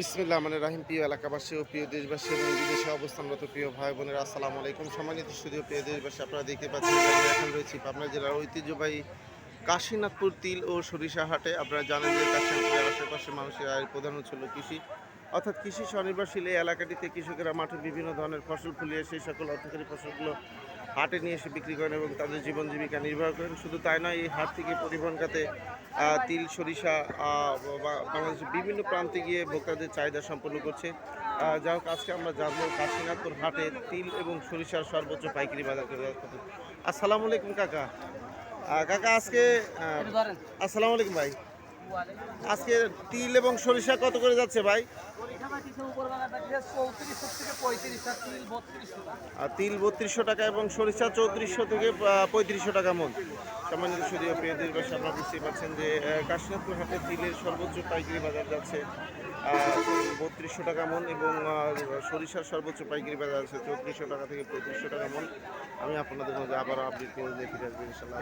বিসমিল্লাহ মানে রাহিম, প্রিয় এলাকাবাসী ও প্রিয় দেশবাসী এবং বিদেশে অবস্থানরত প্রিয় ভাই বোনেরা, আসসালামু আলাইকুম। সম্মানিত শুধু প্রিয় দেশবাসী, আপনারা দেখতে পাচ্ছেন আমরা এখন রয়েছি পাবনা জেলার ঐতিহ্যবাহী কাশীনাথপুর তিল ও সরিষা হাটে আপনারা জানেন যে কাশীনাথপুরের আশেপাশে মানুষের আয়ের প্রধান হল কৃষি। অর্থাৎ কৃষি স্বনির্ভরশীল এই এলাকাটিতে কৃষকেরা মাঠে বিভিন্ন ধরনের ফসল ফলিয়ে সেই সকল অর্থকারী ফসলগুলো হাটে নিয়ে এসে বিক্রি করেন এবং তাদের জীবন জীবিকা নির্বাহ করেন। শুধু তাই নয় এই হাট থেকে পরিবহন খাতে তিল সরিষা বাংলাদেশের বিভিন্ন প্রান্তে গিয়ে ভোক্তাদের চাহিদা সম্পন্ন করছে। যা হোক আজকে আমরা জানব কাশীনাথপুর হাটে তিল এবং সরিষার সর্বোচ্চ পাইকারি বাজার করে আসসালামু আলাইকুম কাকা। কাকা আজকে আসসালামু আলাইকুম ভাই। আজকে তিল এবং সরিষা কত করে যাচ্ছে ভাই? আর তিল বত্রিশশো টাকা এবং সরিষা চৌত্রিশশো থেকে পঁয়ত্রিশশো টাকা মন। সম্মানিত সুদীয় প্রিয় দেশবাসী আপনারা বুঝতেই পারছেন যে কাশীনাথপুর হাটে তিলের সর্বোচ্চ পাইকারি বাজার যাচ্ছে বত্রিশশো টাকা মন এবং সরিষার সর্বোচ্চ পাইকারি বাজার আছে চৌত্রিশশো টাকা থেকে পঁয়ত্রিশশো টাকা মন। আমি আপনাদের মধ্যে আবারও আপডেট করে দেখে আসব ইনশাল্লাহ।